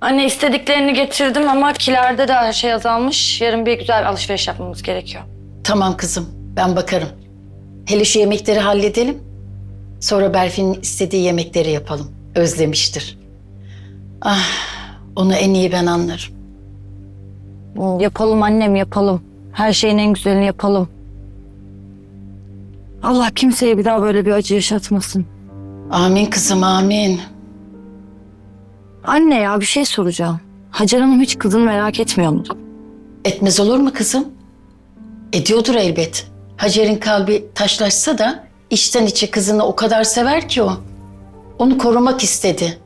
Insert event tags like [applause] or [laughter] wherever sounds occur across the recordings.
Anne istediklerini getirdim ama kilerde de her şey azalmış. Yarın bir güzel alışveriş yapmamız gerekiyor. Tamam kızım, ben bakarım. Hele şu yemekleri halledelim. Sonra Berfin'in istediği yemekleri yapalım. Özlemiştir. Ah, onu en iyi ben anlarım. Yapalım annem yapalım. Her şeyin en güzelini yapalım. Allah kimseye bir daha böyle bir acı yaşatmasın. Amin kızım, amin. Anne ya bir şey soracağım. Hacer Hanım hiç kızını merak etmiyor mu? Etmez olur mu kızım? Ediyordur elbet. Hacer'in kalbi taşlaşsa da içten içe kızını o kadar sever ki o. Onu korumak istedi.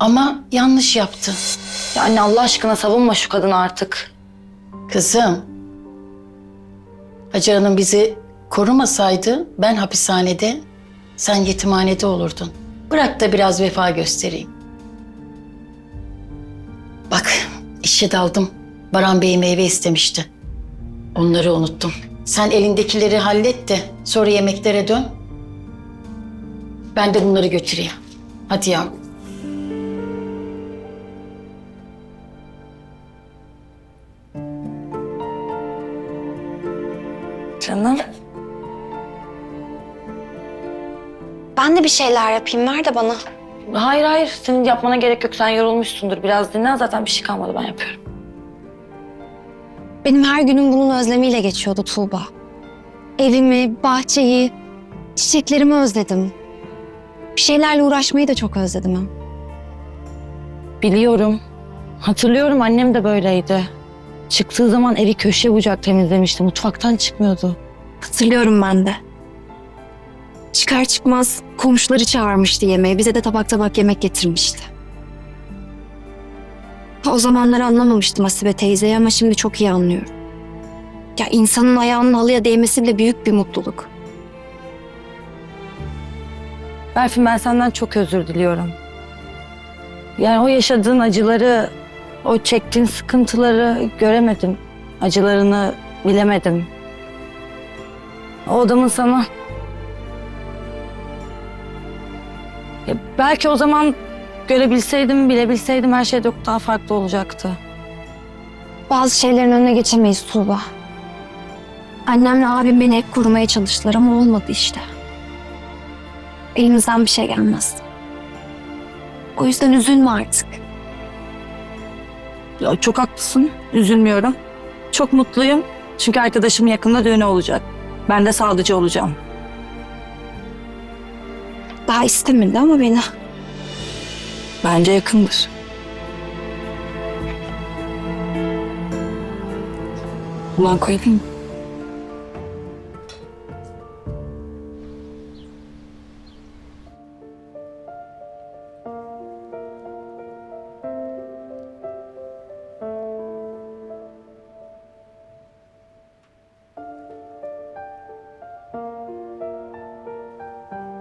Ama yanlış yaptı. Ya anne Allah aşkına savunma şu kadını artık. Kızım. Hacer Hanım bizi korumasaydı ben hapishanede, sen yetimhanede olurdun. Bırak da biraz vefa göstereyim. Bak işe daldım. Baran Bey meyve istemişti. Onları unuttum. Sen elindekileri hallet de sonra yemeklere dön. Ben de bunları götüreyim. Hadi yavrum. Canım. Ben de bir şeyler yapayım. Ver de bana. Hayır hayır senin yapmana gerek yok. Sen yorulmuşsundur. Biraz dinlen zaten bir şey kalmadı ben yapıyorum. Benim her günüm bunun özlemiyle geçiyordu Tuğba. Evimi, bahçeyi, çiçeklerimi özledim. Bir şeylerle uğraşmayı da çok özledim. ha. Biliyorum. Hatırlıyorum annem de böyleydi. Çıktığı zaman evi köşe bucak temizlemişti. Mutfaktan çıkmıyordu. Hatırlıyorum ben de. Çıkar çıkmaz komşuları çağırmıştı yemeğe. Bize de tabak tabak yemek getirmişti. O zamanlar anlamamıştım Asibe teyzeyi ama şimdi çok iyi anlıyorum. Ya insanın ayağının halıya değmesi bile büyük bir mutluluk. Berfin ben senden çok özür diliyorum. Yani o yaşadığın acıları, o çektiğin sıkıntıları göremedim. Acılarını bilemedim. O adamın sana... Ya belki o zaman görebilseydim, bilebilseydim her şey çok daha farklı olacaktı. Bazı şeylerin önüne geçemeyiz Tuğba. Annemle abim beni hep korumaya çalıştılar ama olmadı işte. Elimizden bir şey gelmez. O yüzden üzülme artık. Ya çok haklısın, üzülmüyorum. Çok mutluyum. Çünkü arkadaşımın yakında düğünü olacak. Ben de sadıcı olacağım. Daha istemedi ama beni. Bence yakındır. Ulan koyayım?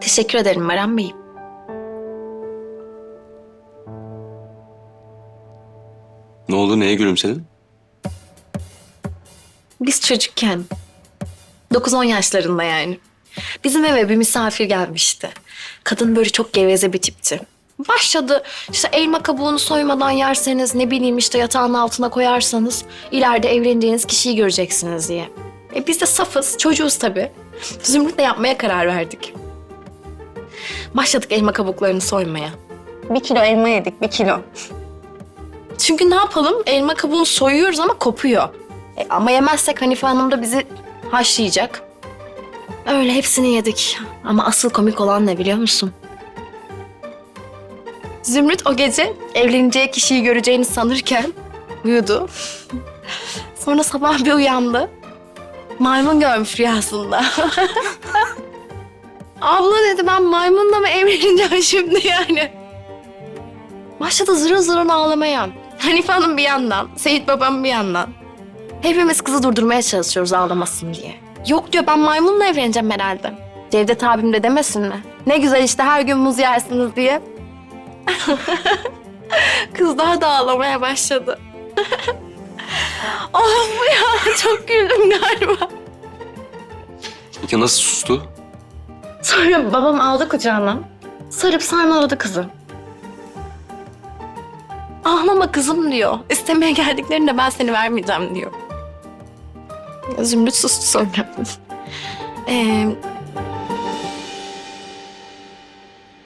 Teşekkür ederim Baran Bey. Ne oldu? Neye gülümsedin? Biz çocukken, 9-10 yaşlarında yani. Bizim eve bir misafir gelmişti. Kadın böyle çok geveze bir tipti. Başladı işte elma kabuğunu soymadan yerseniz ne bileyim işte yatağın altına koyarsanız ileride evleneceğiniz kişiyi göreceksiniz diye. E biz de safız, çocuğuz tabii. Zümrüt'le yapmaya karar verdik. Başladık elma kabuklarını soymaya. Bir kilo elma yedik, bir kilo. Çünkü ne yapalım? Elma kabuğunu soyuyoruz ama kopuyor. E, ama yemezsek Hanife Hanım da bizi haşlayacak. Öyle hepsini yedik. Ama asıl komik olan ne biliyor musun? Zümrüt o gece evleneceği kişiyi göreceğini sanırken uyudu. Sonra sabah bir uyandı. Maymun görmüş rüyasında. [laughs] Abla dedi ben maymunla mı evleneceğim [laughs] şimdi yani? Başladı zırıl zırıl ağlamaya. Hanife Hanım bir yandan, Seyit babam bir yandan. Hepimiz kızı durdurmaya çalışıyoruz ağlamasın diye. Yok diyor ben maymunla evleneceğim herhalde. Cevdet abim de demesin mi? Ne güzel işte her gün muz yersiniz diye. [laughs] Kız daha da ağlamaya başladı. [laughs] of ya çok güldüm galiba. Ya nasıl sustu? Sonra babam aldı kucağına. Sarıp sarmaladı kızı. Ağlama Ama kızım diyor. İstemeye geldiklerinde ben seni vermeyeceğim diyor. Zümrüt sustu sonra. [laughs] Ee,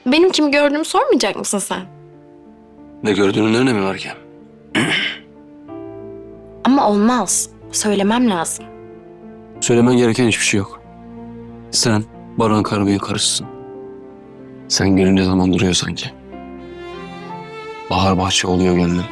benim kimi gördüğümü sormayacak mısın sen? Ne gördüğünün ne önemi var ki? Ama olmaz. Söylemem lazım. Söylemen gereken hiçbir şey yok. Sen Baran Karabey'in karısısın. Sen gönlün ne zaman duruyor sanki. Bahar bahçe oluyor gönlün.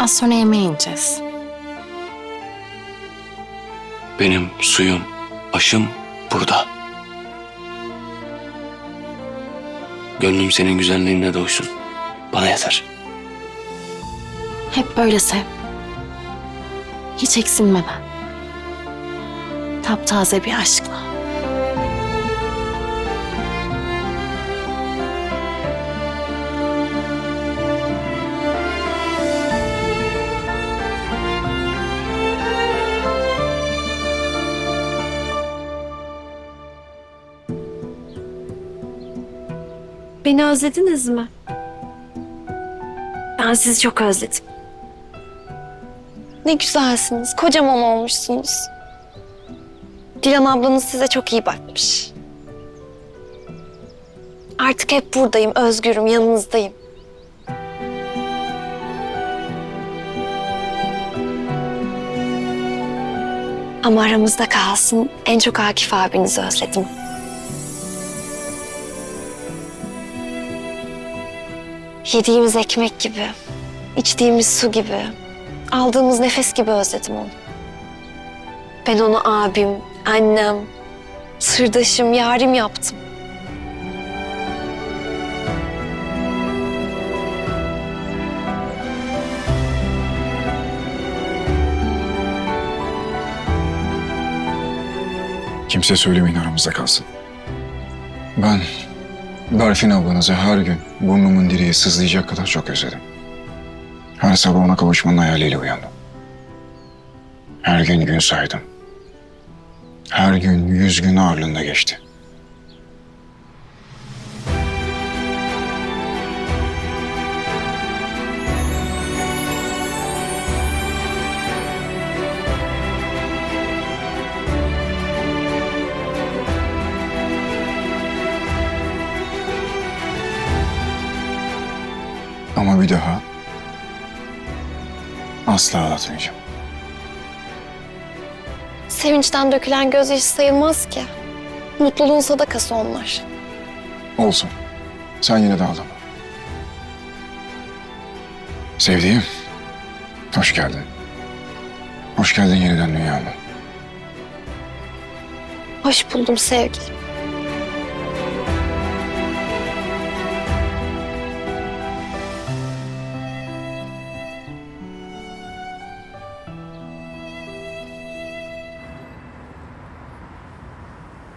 Az sonra yemeğe ineceğiz. Benim suyum, başım burada. Gönlüm senin güzelliğinle doysun. Bana yeter. Hep böyle sev. Hiç eksilmeden. Taptaze bir aşkla. Beni özlediniz mi? Ben sizi çok özledim. Ne güzelsiniz, kocaman olmuşsunuz. Dilan ablanız size çok iyi bakmış. Artık hep buradayım, özgürüm, yanınızdayım. Ama aramızda kalsın, en çok Akif abinizi özledim. Yediğimiz ekmek gibi, içtiğimiz su gibi, aldığımız nefes gibi özledim onu. Ben onu abim, annem, sırdaşım, yarim yaptım. Kimse söylemeyin aramızda kalsın. Ben Berfin ablanızı her gün burnumun direği sızlayacak kadar çok özledim. Her sabah ona kavuşmanın hayaliyle uyandım. Her gün gün saydım. Her gün yüz gün ağırlığında geçti. Ama bir daha asla ağlatmayacağım. Sevinçten dökülen gözyaşı sayılmaz ki. Mutluluğun sadakası onlar. Olsun. Sen yine de ağlama. Sevdiğim, hoş geldin. Hoş geldin yeniden dünyama. Hoş buldum sevgilim.